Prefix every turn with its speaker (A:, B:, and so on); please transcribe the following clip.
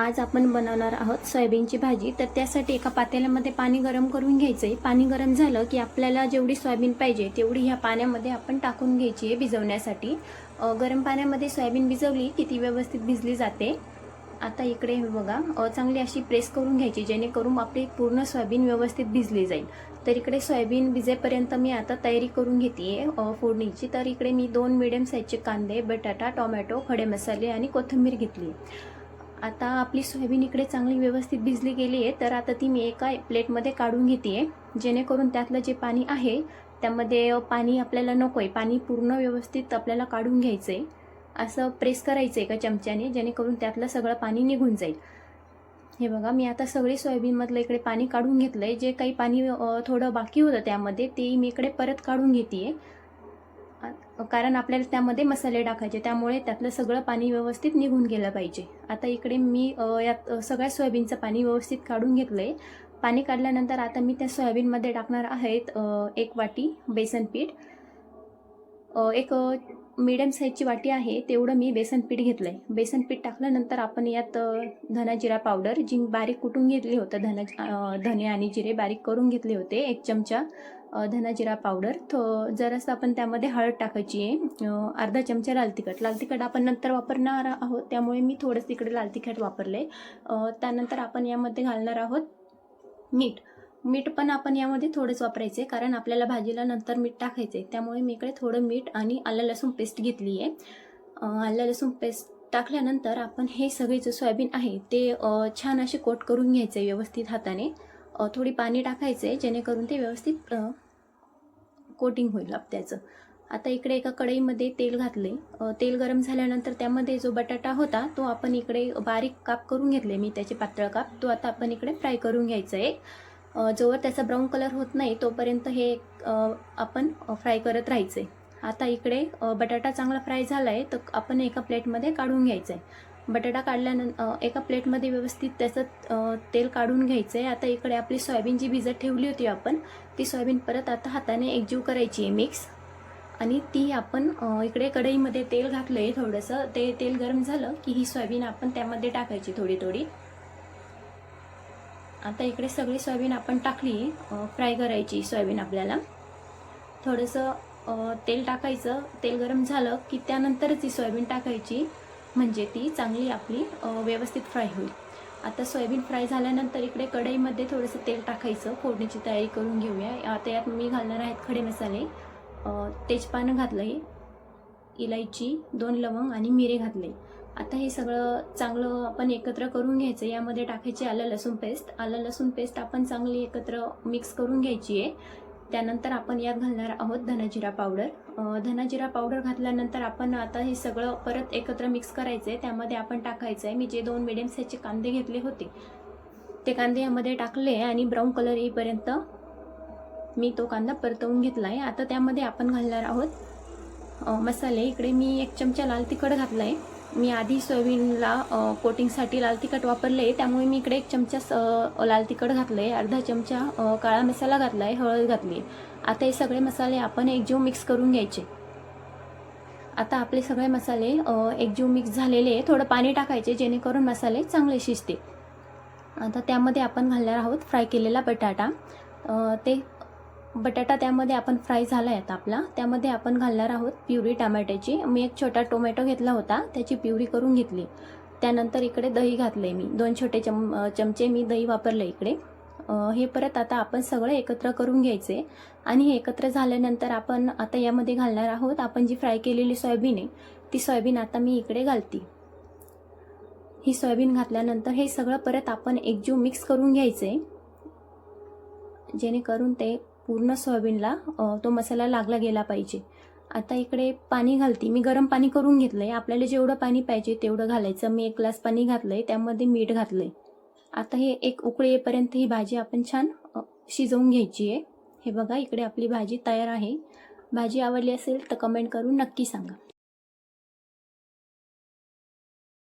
A: आज आपण बनवणार आहोत सोयाबीनची भाजी. तर त्यासाठी एका पातेल्यामध्ये पाणी गरम करून घ्यायचं आहे पाणी गरम झालं की आपल्याला जेवढी सोयाबीन पाहिजे तेवढी ह्या पाण्यामध्ये आपण टाकून घ्यायची आहे भिजवण्यासाठी. गरम पाण्यामध्ये सोयाबीन भिजवली की ती व्यवस्थित भिजली जाते. आता इकडे हे बघा चांगली अशी प्रेस करून घ्यायची जेणेकरून आपली पूर्ण सोयाबीन व्यवस्थित भिजली जाईल. तर इकडे सोयाबीन भिजेपर्यंत मी आता तयारी करून घेते आहे फोडणीची. तर इकडे मी दोन मिडियम साईजचे कांदे बटाटा टोमॅटो खडे मसाले आणि कोथिंबीर घेतली आता आपली सोयाबीन इकडे चांगली व्यवस्थित भिजली गेली आहे तर आता ती मी एका प्लेटमध्ये काढून घेते आहे जेणेकरून त्यातलं जे पाणी आहे त्यामध्ये पाणी आपल्याला नको आहे पाणी पूर्ण व्यवस्थित आपल्याला काढून घ्यायचं आहे असं प्रेस करायचं आहे एका चमच्याने जेणेकरून त्यातलं सगळं पाणी निघून जाईल. हे बघा मी आता सगळी सोयाबीनमधलं इकडे पाणी काढून घेतलं आहे जे काही पाणी थोडं बाकी होतं त्यामध्ये ते मी इकडे परत काढून घेते आहे कारण आपल्याला त्यामध्ये मसाले टाकायचे त्यामुळे त्यातलं सगळं पाणी व्यवस्थित निघून गेलं पाहिजे. आता इकडे मी यात सगळ्या सोयाबीनचं पाणी व्यवस्थित काढून घेतलं आहे पाणी काढल्यानंतर आता मी त्या सोयाबीनमध्ये टाकणार आहेत एक वाटी बेसन पीठ. एक मिडियम साईजची वाटी आहे तेवढं मी बेसन पीठ घेतलं आहे बेसन पीठ टाकल्यानंतर आपण यात धनाजिरा धना जिरा पावडर जी बारीक कुटून घेतली होतं धना धने आणि जिरे बारीक करून घेतले होते एक चमचा. धनाजिरा पावडर थो जरासं आपण त्यामध्ये हळद टाकायची आहे. अर्धा चमचा लाल तिखट. लाल तिखट आपण नंतर वापरणार आहोत. त्यामुळे मी थोडंसं तिकडे लाल तिखट वापरले त्यानंतर आपण यामध्ये घालणार आहोत मीठ. मीठ पण आपण यामध्ये थोडंच वापरायचे कारण आपल्याला भाजीला नंतर मीठ टाकायचं आहे त्यामुळे मी इकडे थोडं मीठ आणि आलं लसूण पेस्ट घेतली आहे. आलं लसूण पेस्ट टाकल्यानंतर आपण हे सगळे जे सोयाबीन आहे ते छान असे कोट करून घ्यायचं आहे व्यवस्थित हाताने. थोडी पाणी टाकायचं आहे जेणेकरून ते व्यवस्थित कोटिंग होईल आपत्याचं आता इकडे एका कढईमध्ये तेल घातले. तेल गरम झाल्यानंतर त्यामध्ये जो बटाटा होता तो आपण इकडे बारीक काप करून घेतले. मी त्याचे पातळ काप तो आता आपण इकडे फ्राय करून घ्यायचा आहे. जोवर त्याचा ब्राऊन कलर होत नाही तोपर्यंत हे आपण फ्राय करत राहायचं आहे आता इकडे बटाटा चांगला फ्राय झाला आहे तर आपण एका प्लेटमध्ये काढून घ्यायचा आहे बटाटा काढल्यानंतर एका प्लेटमध्ये व्यवस्थित त्याचं तेल काढून घ्यायचं आहे आता इकडे आपली सोयाबीन जी भिजत ठेवली होती आपण ती सोयाबीन परत आता हाताने एकजीव करायची आहे मिक्स. आणि ती आपण इकडे कढईमध्ये तेल घातलं आहे थोडंसं. ते तेल गरम झालं की ही सोयाबीन आपण त्यामध्ये टाकायची थोडी थोडी. आता इकडे सगळी सोयाबीन आपण टाकली फ्राय करायची सोयाबीन आपल्याला. थोडंसं तेल टाकायचं. तेल गरम झालं की त्यानंतरच ही सोयाबीन टाकायची. म्हणजे ती चांगली आपली व्यवस्थित फ्राय होईल. आता सोयाबीन फ्राय झाल्यानंतर इकडे कढईमध्ये थोडंसं तेल टाकायचं फोडणीची तयारी करून घेऊया. आता यात मी घालणार आहेत खडे मसाले. तेजपानं घातलं आहे इलायची दोन लवंग आणि मिरे घातले. आता हे सगळं चांगलं आपण एकत्र करून घ्यायचं. यामध्ये टाकायचे आलं लसूण पेस्ट. आलं लसूण पेस्ट आपण चांगली एकत्र मिक्स करून घ्यायची आहे. त्यानंतर आपण यात घालणार आहोत धनाजिरा पावडर. धनजिरा धनाजिरा पावडर घातल्यानंतर आपण आता हे सगळं परत एकत्र मिक्स करायचं आहे त्यामध्ये आपण टाकायचं आहे मी जे दोन मिडियम साईजचे कांदे घेतले होते ते कांदे यामध्ये टाकले आणि ब्राऊन कलर येईपर्यंत मी तो कांदा परतवून घेतला आहे आता त्यामध्ये आपण घालणार आहोत मसाले. इकडे मी एक चमचा लाल तिखट घातला आहे मी आधी सोयाबीनला कोटिंगसाठी लाल तिखट वापरले. आहे त्यामुळे मी इकडे एक चमचा स- लाल तिखट घातलं आहे अर्धा चमचा काळा मसाला घातला आहे हळद घातली. आहे आता हे सगळे मसाले आपण एकजीव मिक्स करून घ्यायचे. आता आपले सगळे मसाले एकजीव मिक्स झालेले. आहे थोडं पाणी टाकायचे जेणेकरून मसाले चांगले शिजते आता त्यामध्ये आपण घालणार आहोत फ्राय केलेला बटाटा. ते बटाटा त्यामध्ये आपण फ्राय झाला आहे आता आपला. त्यामध्ये आपण घालणार आहोत प्युरी टमाट्याची. मी एक छोटा टोमॅटो घेतला होता त्याची प्युरी करून घेतली. त्यानंतर इकडे दही घातले मी. दोन छोटे चम चमचे मी दही वापरले इकडे. हे परत आता आपण सगळं एकत्र करून घ्यायचे. आणि हे एकत्र झाल्यानंतर आपण आता यामध्ये घालणार आहोत आपण जी फ्राय केलेली सोयाबीन आहे ती सोयाबीन आता मी इकडे घालते. ही सोयाबीन घातल्यानंतर हे सगळं परत आपण एकजीव मिक्स करून घ्यायचे. जेणेकरून ते पूर्ण सोयाबीनला तो मसाला लागला गेला पाहिजे. आता इकडे पाणी घालते. मी गरम पाणी करून घेतलं आहे आपल्याला जेवढं पाणी पाहिजे तेवढं घालायचं. मी एक ग्लास पाणी घातलं आहे त्यामध्ये मीठ घातलं आहे आता हे एक उकळी येईपर्यंत ही भाजी आपण छान शिजवून घ्यायची आहे. हे बघा इकडे आपली भाजी तयार आहे. भाजी आवडली असेल तर कमेंट करून नक्की सांगा.